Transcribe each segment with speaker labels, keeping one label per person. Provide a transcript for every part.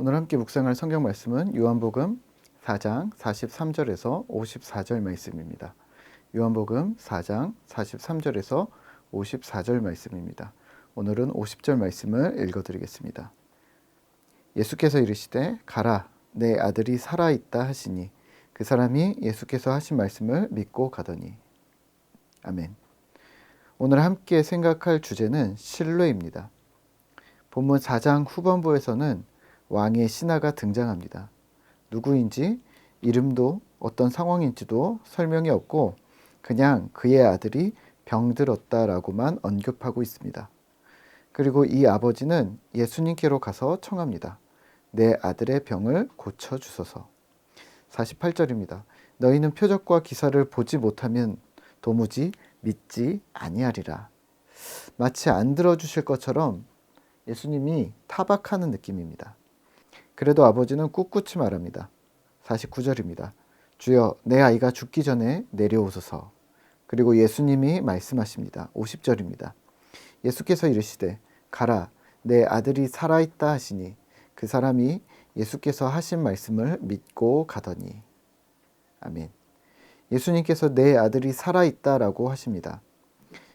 Speaker 1: 오늘 함께 묵상할 성경 말씀은 요한복음 4장 43절에서 54절 말씀입니다. 요한복음 4장 43절에서 54절 말씀입니다. 오늘은 50절 말씀을 읽어 드리겠습니다. 예수께서 이르시되 가라 내 아들이 살아 있다 하시니 그 사람이 예수께서 하신 말씀을 믿고 가더니 아멘. 오늘 함께 생각할 주제는 신뢰입니다. 본문 4장 후반부에서는 왕의 신하가 등장합니다. 누구인지 이름도 어떤 상황인지도 설명이 없고 그냥 그의 아들이 병들었다라고만 언급하고 있습니다. 그리고 이 아버지는 예수님께로 가서 청합니다. 내 아들의 병을 고쳐 주소서. 48절입니다. 너희는 표적과 기사를 보지 못하면 도무지 믿지 아니하리라. 마치 안 들어주실 것처럼 예수님이 타박하는 느낌입니다. 그래도 아버지는 꿋꿋이 말합니다. 49절입니다. 주여 내 아이가 죽기 전에 내려오소서. 그리고 예수님이 말씀하십니다. 50절입니다. 예수께서 이르시되 가라 내 아들이 살아있다 하시니 그 사람이 예수께서 하신 말씀을 믿고 가더니 아멘. 예수님께서 내 아들이 살아있다 라고 하십니다.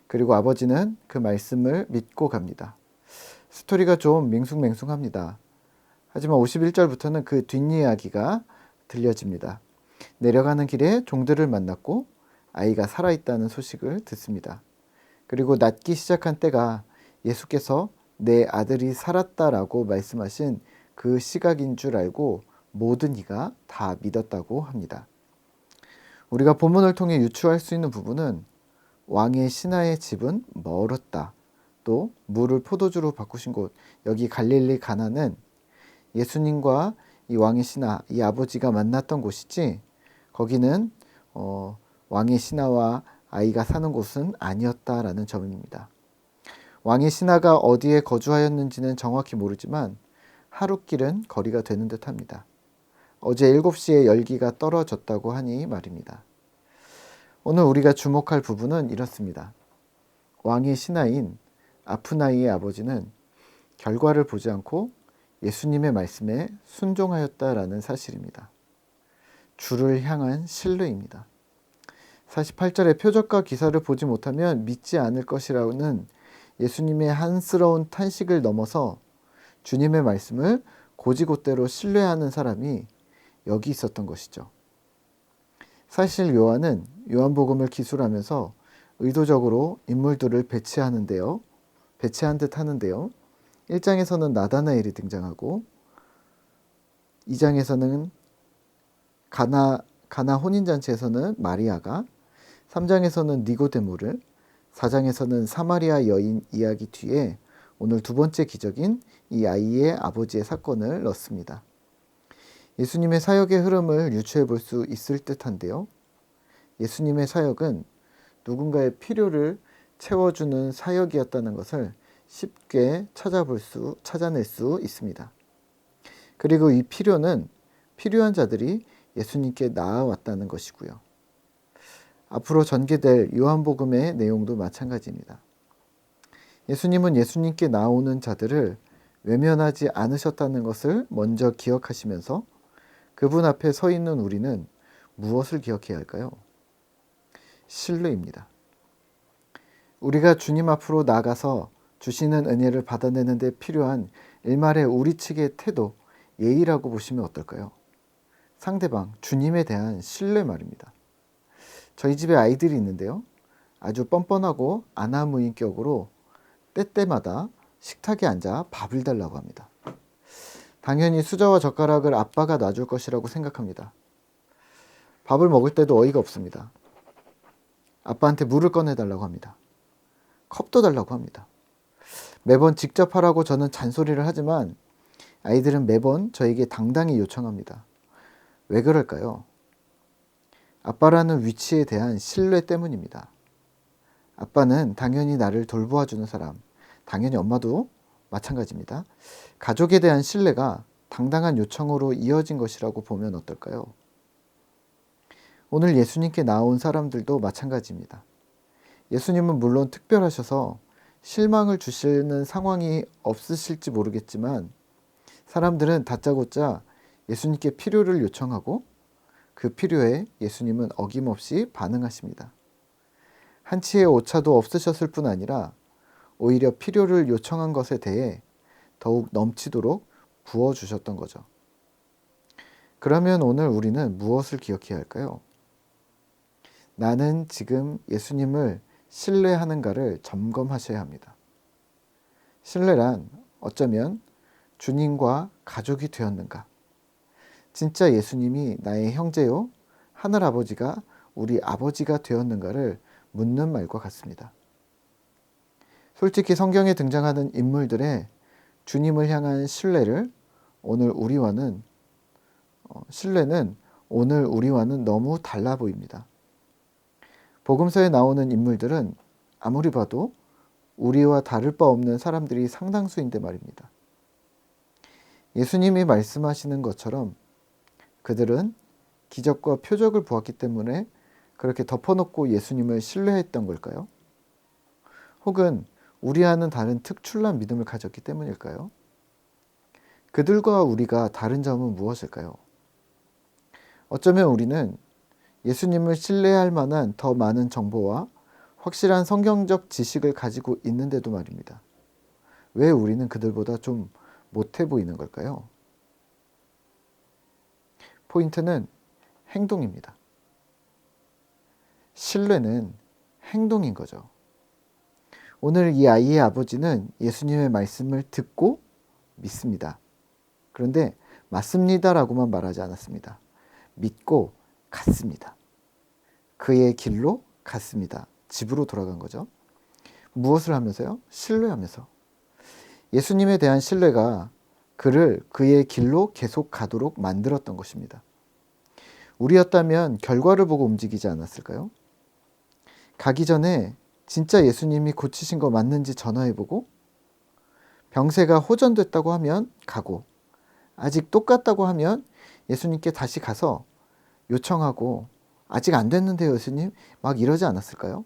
Speaker 1: 그리고 아버지는 그 말씀을 믿고 갑니다. 스토리가 좀 맹숭맹숭합니다. 하지만 51절부터는 그 뒷이야기가 들려집니다. 내려가는 길에 종들을 만났고 아이가 살아있다는 소식을 듣습니다. 그리고 낫기 시작한 때가 예수께서 내 아들이 살았다라고 말씀하신 그 시각인 줄 알고 모든 이가 다 믿었다고 합니다. 우리가 본문을 통해 유추할 수 있는 부분은 왕의 신하의 집은 멀었다. 또 물을 포도주로 바꾸신 곳 여기 갈릴리 가나는 예수님과 이 왕의 신하 이 아버지가 만났던 곳이지 거기는 어, 왕의 신하와 아이가 사는 곳은 아니었다라는 점입니다. 왕의 신하가 어디에 거주하였는지는 정확히 모르지만 하룻길은 거리가 되는 듯합니다. 어제 7시에 열기가 떨어졌다고 하니 말입니다. 오늘 우리가 주목할 부분은 이렇습니다. 왕의 신하인 아픈 아이의 아버지는 결과를 보지 않고 예수님의 말씀에 순종하였다라는 사실입니다. 주를 향한 신뢰입니다. 48절의 표적과 기사를 보지 못하면 믿지 않을 것이라는 예수님의 한스러운 탄식을 넘어서 주님의 말씀을 고지곳대로 신뢰하는 사람이 여기 있었던 것이죠. 사실 요한은 요한복음을 기술하면서 의도적으로 인물들을 배치하는데요. 배치한 듯 하는데요. 1장에서는 나다나엘이 등장하고 2장에서는 가나 가나 혼인 잔치에서는 마리아가 3장에서는 니고데모를 4장에서는 사마리아 여인 이야기 뒤에 오늘 두 번째 기적인 이 아이의 아버지의 사건을 넣습니다. 예수님의 사역의 흐름을 유추해 볼 수 있을 듯한데요. 예수님의 사역은 누군가의 필요를 채워주는 사역이었다는 것을 쉽게 찾아볼 수, 찾아낼 수 있습니다. 그리고 이 필요는 필요한 자들이 예수님께 나아왔다는 것이고요. 앞으로 전개될 요한복음의 내용도 마찬가지입니다. 예수님은 예수님께 나오는 자들을 외면하지 않으셨다는 것을 먼저 기억하시면서 그분 앞에 서 있는 우리는 무엇을 기억해야 할까요? 신뢰입니다. 우리가 주님 앞으로 나가서 주시는 은혜를 받아내는 데 필요한 일말의 우리 측의 태도, 예의라고 보시면 어떨까요? 상대방, 주님에 대한 신뢰 말입니다. 저희 집에 아이들이 있는데요. 아주 뻔뻔하고 아나무인격으로 때때마다 식탁에 앉아 밥을 달라고 합니다. 당연히 수저와 젓가락을 아빠가 놔줄 것이라고 생각합니다. 밥을 먹을 때도 어이가 없습니다. 아빠한테 물을 꺼내달라고 합니다. 컵도 달라고 합니다. 매번 직접 하라고 저는 잔소리를 하지만 아이들은 매번 저에게 당당히 요청합니다. 왜 그럴까요? 아빠라는 위치에 대한 신뢰 때문입니다. 아빠는 당연히 나를 돌보아주는 사람, 당연히 엄마도 마찬가지입니다. 가족에 대한 신뢰가 당당한 요청으로 이어진 것이라고 보면 어떨까요? 오늘 예수님께 나온 사람들도 마찬가지입니다. 예수님은 물론 특별하셔서 실망을 주시는 상황이 없으실지 모르겠지만 사람들은 다짜고짜 예수님께 필요를 요청하고 그 필요에 예수님은 어김없이 반응하십니다. 한치의 오차도 없으셨을 뿐 아니라 오히려 필요를 요청한 것에 대해 더욱 넘치도록 부어주셨던 거죠. 그러면 오늘 우리는 무엇을 기억해야 할까요? 나는 지금 예수님을 신뢰하는가를 점검하셔야 합니다. 신뢰란 어쩌면 주님과 가족이 되었는가? 진짜 예수님이 나의 형제요, 하늘아버지가 우리 아버지가 되었는가를 묻는 말과 같습니다. 솔직히 성경에 등장하는 인물들의 주님을 향한 신뢰를 오늘 우리와는 어, 신뢰는 오늘 우리와는 너무 달라 보입니다. 복음서에 나오는 인물들은 아무리 봐도 우리와 다를 바 없는 사람들이 상당수인데 말입니다. 예수님이 말씀하시는 것처럼 그들은 기적과 표적을 보았기 때문에 그렇게 덮어놓고 예수님을 신뢰했던 걸까요? 혹은 우리와는 다른 특출난 믿음을 가졌기 때문일까요? 그들과 우리가 다른 점은 무엇일까요? 어쩌면 우리는 예수님을 신뢰할 만한 더 많은 정보와 확실한 성경적 지식을 가지고 있는데도 말입니다. 왜 우리는 그들보다 좀 못해 보이는 걸까요? 포인트는 행동입니다. 신뢰는 행동인 거죠. 오늘 이 아이의 아버지는 예수님의 말씀을 듣고 믿습니다. 그런데 맞습니다라고만 말하지 않았습니다. 믿고 갔습니다. 그의 길로 갔습니다. 집으로 돌아간 거죠. 무엇을 하면서요? 신뢰하면서. 예수님에 대한 신뢰가 그를 그의 길로 계속 가도록 만들었던 것입니다. 우리였다면 결과를 보고 움직이지 않았을까요? 가기 전에 진짜 예수님이 고치신 거 맞는지 전화해보고 병세가 호전됐다고 하면 가고 아직 똑같다고 하면 예수님께 다시 가서 요청하고 아직 안 됐는데요, 예수님? 막 이러지 않았을까요?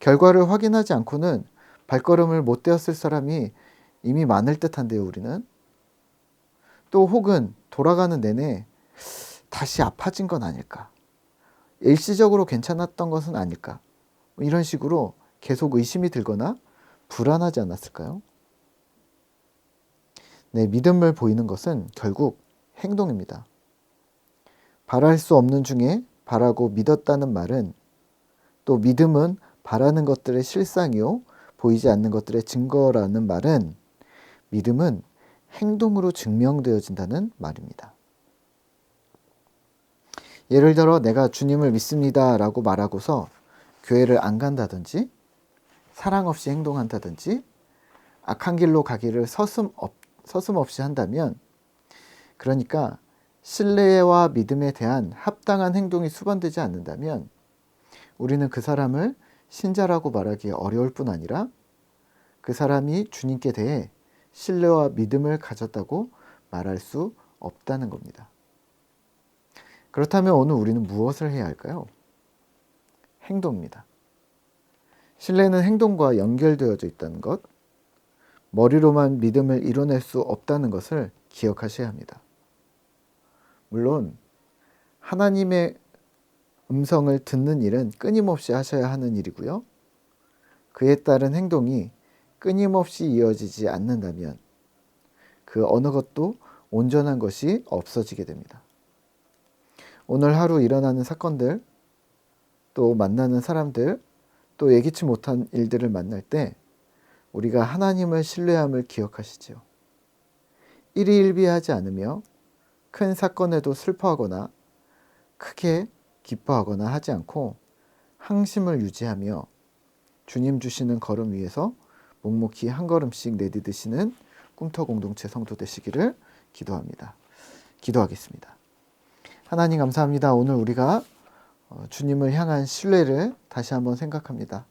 Speaker 1: 결과를 확인하지 않고는 발걸음을 못 떼었을 사람이 이미 많을 듯한데요, 우리는. 또 혹은 돌아가는 내내 다시 아파진 건 아닐까? 일시적으로 괜찮았던 것은 아닐까? 뭐 이런 식으로 계속 의심이 들거나 불안하지 않았을까요? 네, 믿음을 보이는 것은 결국 행동입니다. 바랄 수 없는 중에 바라고 믿었다는 말은 또 믿음은 바라는 것들의 실상이요 보이지 않는 것들의 증거라는 말은 믿음은 행동으로 증명되어진다는 말입니다. 예를 들어 내가 주님을 믿습니다라고 말하고서 교회를 안 간다든지 사랑 없이 행동한다든지 악한 길로 가기를 서슴, 없이 한다면 그러니까 신뢰와 믿음에 대한 합당한 행동이 수반되지 않는다면 우리는 그 사람을 신자라고 말하기 어려울 뿐 아니라 그 사람이 주님께 대해 신뢰와 믿음을 가졌다고 말할 수 없다는 겁니다. 그렇다면 오늘 우리는 무엇을 해야 할까요? 행동입니다. 신뢰는 행동과 연결되어져 있다는 것, 머리로만 믿음을 이뤄낼 수 없다는 것을 기억하셔야 합니다. 물론 하나님의 음성을 듣는 일은 끊임없이 하셔야 하는 일이고요. 그에 따른 행동이 끊임없이 이어지지 않는다면 그 어느 것도 온전한 것이 없어지게 됩니다. 오늘 하루 일어나는 사건들, 또 만나는 사람들, 또 예기치 못한 일들을 만날 때 우리가 하나님을 신뢰함을 기억하시지요. 일희일비하지 않으며 큰 사건에도 슬퍼하거나 크게 기뻐하거나 하지 않고 항심을 유지하며 주님 주시는 걸음 위에서 묵묵히 한 걸음씩 내디드시는 꿈터 공동체 성도 되시기를 기도합니다. 기도하겠습니다. 하나님 감사합니다. 오늘 우리가 어, 주님을 향한 신뢰를 다시 한번 생각합니다.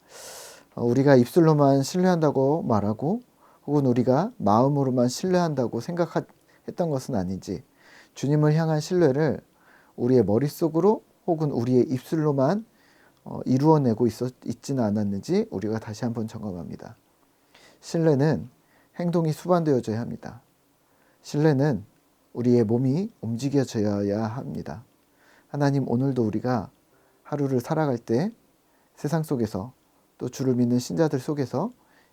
Speaker 1: 어, 우리가 입술로만 신뢰한다고 말하고 혹은 우리가 마음으로만 신뢰한다고 생각했던 것은 아닌지 주님을 향한 신뢰를 우리의 머릿속으로 혹은 우리의 입술로만 어, 이루어내고 있었, 있지는 않았는지 우리가 다시 한번 점검합니다. 신뢰는 행동이 수반되어져야 합니다. 신뢰는 우리의 몸이 움직여져야 합니다. 하나님 오늘도 우리가 하루를 살아갈 때 세상 속에서 또 주를 믿는 신자들 속에서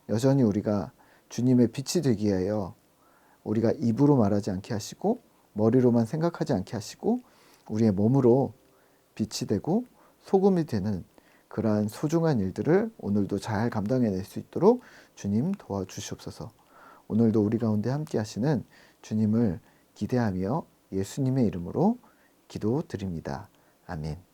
Speaker 1: 여전히 우리가 주님의 빛이 되기 위하여 우리가 입으로 말하지 않게 하시고 머리로만 생각하지 않게 하시고 우리의 몸으로 빛이 되고 소금이 되는 그러한 소중한 일들을 오늘도 잘 감당해낼 수 있도록 주님 도와주시옵소서. 오늘도 우리 가운데 함께 하시는 주님을 기대하며 예수님의 이름으로 기도 드립니다. 아멘.